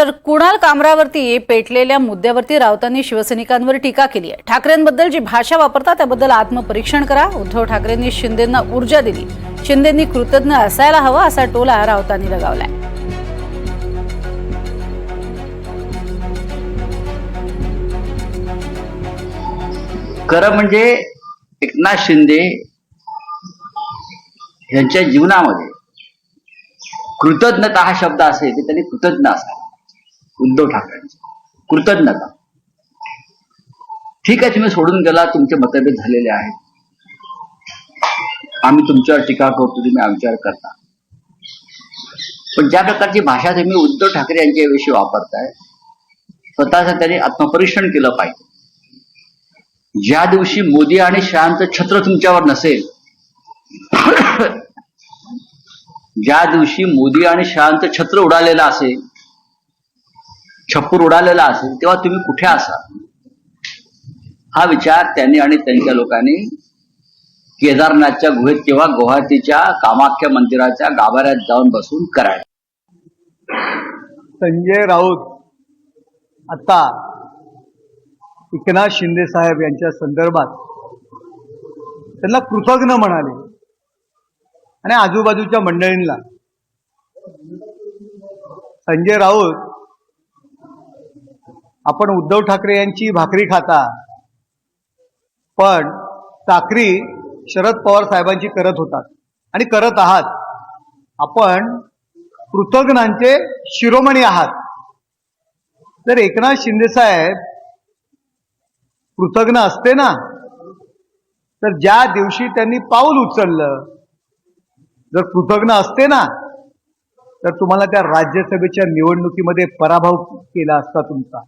तर कुणाल कामरावरती पेटलेल्या मुद्द्यावरती राऊतांनी शिवसैनिकांवर टीका केली आहे. ठाकरेंबद्दल जी भाषा वापरतात त्याबद्दल आत्मपरीक्षण करा. उद्धव ठाकरेंनी शिंदेंना ऊर्जा दिली. शिंदेंनी कृतज्ञ असायला हवं असा टोला राऊतांनी लगावलाय. खरं म्हणजे एकनाथ शिंदे यांच्या जीवनामध्ये कृतज्ञता हा शब्द असेल की त्यांनी कृतज्ञ असावा. उद्धव ठाकरेंचं कृतज्ञता. ठीक आहे तुम्ही सोडून गेला तुमचे मतभेद झालेले आहेत. आम्ही तुमच्यावर टीका करतो तुम्ही आमच्यावर करता. पण ज्या प्रकारची भाषा तुम्ही उद्धव ठाकरे यांच्याविषयी वापरताय स्वतःचं त्यांनी आत्मपरीक्षण केलं पाहिजे. ज्या दिवशी मोदी आणि शहांचं छत्र तुमच्यावर नसेल ज्या दिवशी मोदी आणि शहांचं छत्र उडालेलं असेल छप्पर उडालेला असेल तेव्हा तुम्ही कुठे असाल? हा विचार त्यांनी आणि त्यांच्या लोकांनी केदारनाथच्या गुहेत किंवा गुवाहाटीच्या कामाख्या मंदिराच्या गाभाऱ्यात जाऊन बसून करायला. संजय राऊत आता एकनाथ शिंदे साहेब यांच्या संदर्भात त्यांना कृतज्ञ म्हणाले. आणि आजूबाजूच्या मंडळींना. संजय राऊत आपण उद्धव ठाकरे यांची भाकरी खाता पण चाकरी शरद पवार साहेबांची करत होतात. आणि करत आहात. आपण कृतज्ञांचे शिरोमणी आहात. तर एकनाथ शिंदेसाहेब कृतज्ञ असते ना? तर ज्या दिवशी त्यांनी पाऊल उचललं जर कृतज्ञ असते ना तर तुम्हाला त्या राज्यसभेच्या निवडणुकीमध्ये पराभव केला असता तुमचा.